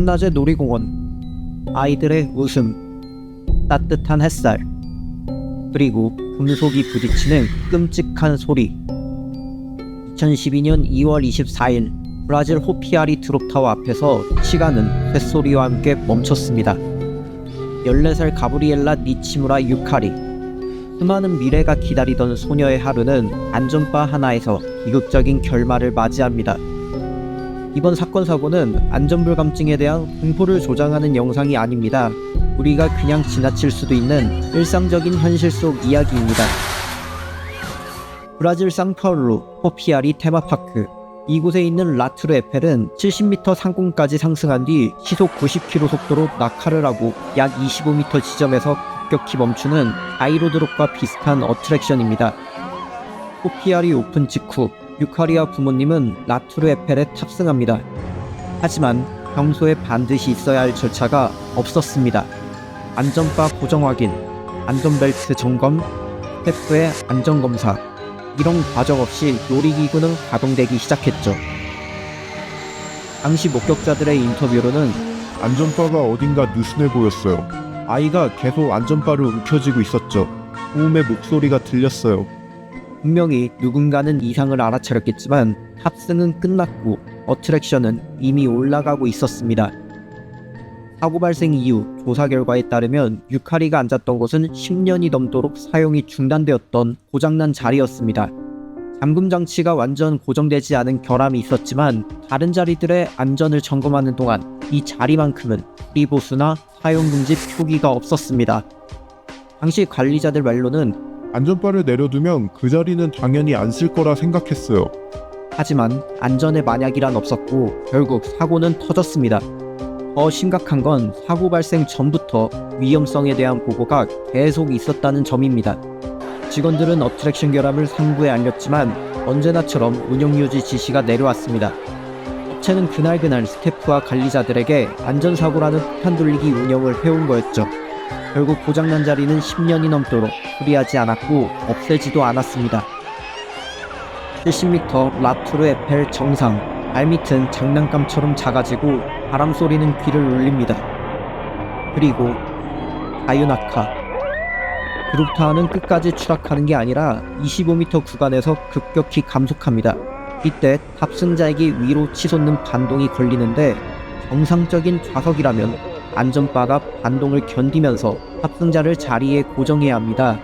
한낮의 놀이공원, 아이들의 웃음, 따뜻한 햇살, 그리고 금속이 부딪히는 끔찍한 소리. 2012년 2월 24일 브라질 호피아리 드롭타워 앞에서 시간은 쇳소리와 함께 멈췄습니다. 14살 가브리엘라 니치무라 유카리 수많은 미래가 기다리던 소녀의 하루는 안전바 하나에서 비극적인 결말을 맞이합니다. 이번 사건 사고는 안전불감증에 대한 공포를 조장하는 영상이 아닙니다. 우리가 그냥 지나칠 수도 있는 일상적인 현실 속 이야기입니다. 브라질 상파울루 호피아리 테마파크 이곳에 있는 라투르 에펠은 70m 상공까지 상승한 뒤 시속 90km 속도로 낙하를 하고 약 25m 지점에서 급격히 멈추는 아이로드롭과 비슷한 어트랙션입니다. 호피아리 오픈 직후 유카리아 부모님은 라투르 에펠에 탑승합니다. 하지만 평소에 반드시 있어야 할 절차가 없었습니다. 안전바 고정 확인, 안전벨트 점검, 스태프의 안전검사, 이런 과정 없이 놀이기구는 가동되기 시작했죠. 당시 목격자들의 인터뷰로는 안전바가 어딘가 느슨해 보였어요. 아이가 계속 안전바를 움켜쥐고 있었죠. 고음의 목소리가 들렸어요. 분명히 누군가는 이상을 알아차렸겠지만 탑승은 끝났고 어트랙션은 이미 올라가고 있었습니다. 사고 발생 이후 조사 결과에 따르면 유카리가 앉았던 곳은 10년이 넘도록 사용이 중단되었던 고장난 자리였습니다. 잠금 장치가 완전 고정되지 않은 결함이 있었지만 다른 자리들의 안전을 점검하는 동안 이 자리만큼은 프리보수나 사용 금지 표기가 없었습니다. 당시 관리자들 말로는 안전바를 내려두면 그 자리는 당연히 안 쓸 거라 생각했어요. 하지만 안전에 만약이란 없었고 결국 사고는 터졌습니다. 더 심각한 건 사고 발생 전부터 위험성에 대한 보고가 계속 있었다는 점입니다. 직원들은 어트랙션 결함을 상부에 알렸지만 언제나처럼 운영 유지 지시가 내려왔습니다. 업체는 그날그날 스태프와 관리자들에게 안전사고라는 폭탄 돌리기 운영을 해온 거였죠. 결국 고장난 자리는 10년이 넘도록 수리하지 않았고 없애지도 않았습니다. 70m 라투르 에펠 정상 발밑은 장난감처럼 작아지고 바람 소리는 귀를 울립니다. 그리고 다유나카 드롭타워는 끝까지 추락하는 게 아니라 25m 구간에서 급격히 감속합니다. 이때 탑승자에게 위로 치솟는 반동이 걸리는데 정상적인 좌석이라면 안전바가 반동을 견디면서 탑승자를 자리에 고정해야 합니다.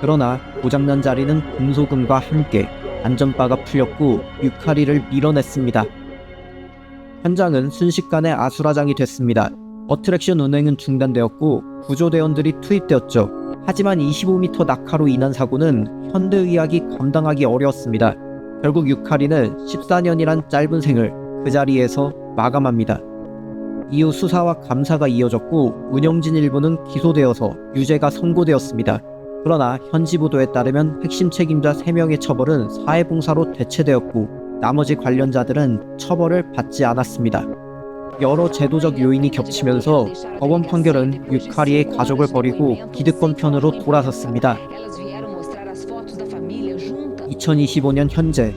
그러나 고장난 자리는 금소금과 함께 안전바가 풀렸고 유카리를 밀어냈습니다. 현장은 순식간에 아수라장이 됐습니다. 어트랙션 운행은 중단되었고 구조대원들이 투입되었죠. 하지만 25m 낙하로 인한 사고는 현대의학이 감당하기 어려웠습니다. 결국 유카리는 14년이란 짧은 생을 그 자리에서 마감합니다. 이후 수사와 감사가 이어졌고 운영진 일부는 기소되어서 유죄가 선고되었습니다. 그러나 현지 보도에 따르면 핵심 책임자 3명의 처벌은 사회봉사로 대체되었고 나머지 관련자들은 처벌을 받지 않았습니다. 여러 제도적 요인이 겹치면서 법원 판결은 유카리의 가족을 버리고 기득권 편으로 돌아섰습니다. 2025년 현재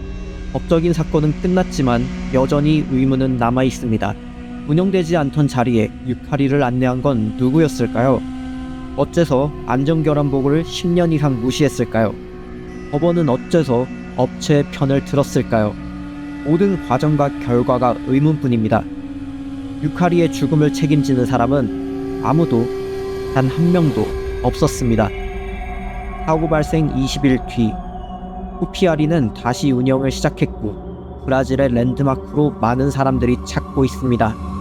법적인 사건은 끝났지만 여전히 의문은 남아 있습니다. 운영되지 않던 자리에 유카리를 안내한 건 누구였을까요? 어째서 안전결함 보고를 10년 이상 무시했을까요? 법원은 어째서 업체의 편을 들었을까요? 모든 과정과 결과가 의문뿐입니다. 유카리의 죽음을 책임지는 사람은 아무도 단 한 명도 없었습니다. 사고 발생 20일 뒤 후피아리는 다시 운영을 시작했고 브라질의 랜드마크로 많은 사람들이 찾고 있습니다.